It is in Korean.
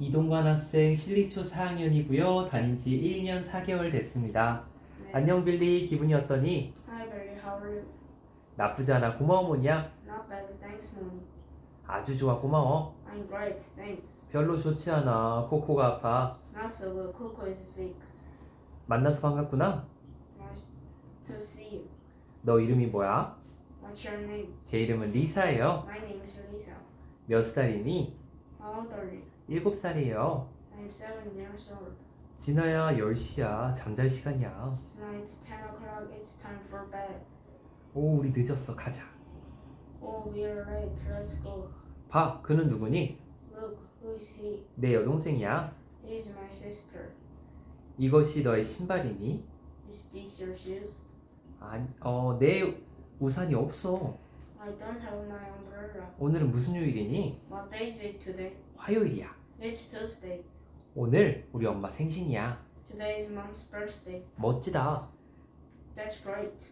이동관 학생 실리초 4학년이고요. 다닌 지 1년 4개월 됐습니다. 네. 안녕 빌리, 기분이 어떠니? Hi Barry, how are you? 나쁘지 않아. 고마워 뭐냐? Not bad, thanks, Mom. 아주 좋아 고마워. I'm great, thanks. 별로 좋지 않아. 코코가 아파. Not so good. Coco is sick. 만나서 반갑구나. Nice to see you. 너 이름이 뭐야? What's your name? 제 이름은 리사예요. My name is Lisa. 몇 살이니? How old are you? 7살이에요. I'm seven years old. 진아야 10시야. 잠잘 시간이야. Tonight it's 10 o'clock. It's time for bed. 오, 우리 늦었어. 가자. Oh, we're late. Let's go. 봐, 그는 누구니? Look, who is he? 내 여동생이야. He's my sister. 이것이 너의 신발이니? Is this your shoes? 아니, 어, 내 우산이 없어. I don't have my umbrella. 오늘은 무슨 요일이니? What day is it today? 화요일이야. It's Tuesday. 오늘 우리 엄마 생신이야. Today is mom's birthday. 멋지다. That's great.